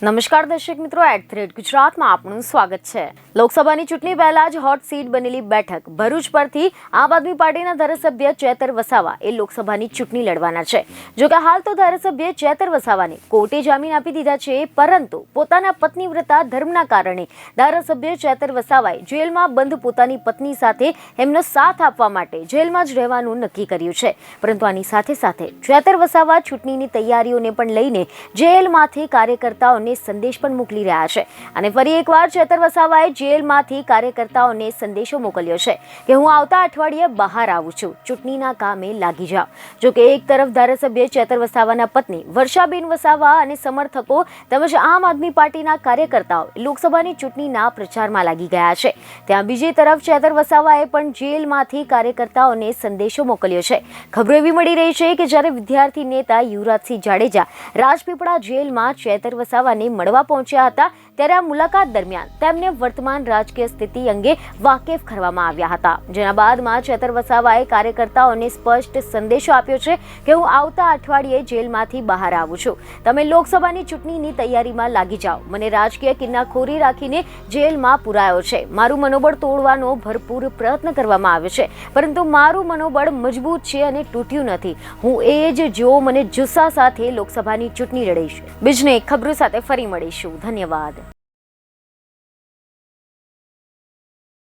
નમસ્કાર દર્શક મિત્રો એટ થ્રેડ ગુજરાતમાં આપનું સ્વાગત છે. લોકસભાની ચૂંટણી પહેલા જ હોટ સીટ બનેલી બેઠક ભરૂચ પરથી આમ આદમી પાર્ટીના ધારાસભ્ય ચેતર વસાવા એ લોકસભાની ચૂંટણી લડવાના છે. જોકે હાલ તો ધારાસભ્ય ચેતર વસાવાને કોર્ટે જામીન આપી દીધા છે, પરંતુ પોતાના પત્નીવ્રતા ધર્મના કારણે ધારાસભ્ય ચેતર વસાવાએ જેલમાં બંધ પોતાની પત્ની સાથે એમનો સાથ આપવા માટે જેલમાં જ રહેવાનું નક્કી કર્યું છે. પરંતુ આની સાથે સાથે ચેતર વસાવા ચૂંટણીની તૈયારીઓને પણ લઈને જેલમાંથી કાર્યકર્તાઓને સંદેશ પણ મોકલી રહ્યા છે. અને ફરી એકવાર ચેતર વસાવાએ જેલમાંથી કાર્યકર્તાઓને સંદેશો મોકલ્યો છે કે હું આવતા અઠવાડિયે બહાર આવું છું. ચૂંટણીના કામે લાગી જાઓ. જો કે એક તરફ ધારાસભ્ય ચેતર વસાવાના પત્ની વર્ષાબેન વસાવા અને સમર્થકો તેમજ આમ આદમી પાર્ટીના કાર્યકર્તાઓ લોકસભાની ચૂંટણીના પ્રચારમાં લાગી ગયા છે. ત્યાં બીજી તરફ ચેતર વસાવાએ પણ જેલમાંથી કાર્યકર્તાઓને સંદેશો મોકલ્યો છે. ખબરો એવી મળી રહી છે કે જ્યારે વિદ્યાર્થી નેતા યુવરાજસિંહ જાડેજા રાજપીપળા જેલમાં ચેતર વસાવાને મળવા પહોંચ્યા હતા ત્યારે આ મુલાકાત દરમિયાન તેમને વર્તમાન રાજકીય સ્થિતિ અંગે વાકેફ કરવામાં આવ્યા હતા. જેના બાદમાં ચેતર વસાવાએ કાર્યકર્તાઓને સ્પષ્ટ સંદેશો આપ્યો છે કે હું આવતા અઠવાડિયે જેલમાંથી બહાર આવું છું. તમે લોકસભાની ચૂંટણીની તૈયારીમાં લાગી જાઓ. મને રાજકીય કિન્નાખોરી રાખીને જેલમાં પુરાયો છે. મારું મનોબળ તોડવાનો ભરપૂર પ્રયત્ન કરવામાં આવ્યો છે. પરંતુ મારું મનોબળ મજબૂત છે અને તૂટ્યું નથી. હું એ જ જો મને જુસ્સા સાથે લોકસભાની ચૂંટણી લડીશ. બીજને ખબરો સાથે ફરી મળીશું. ધન્યવાદ.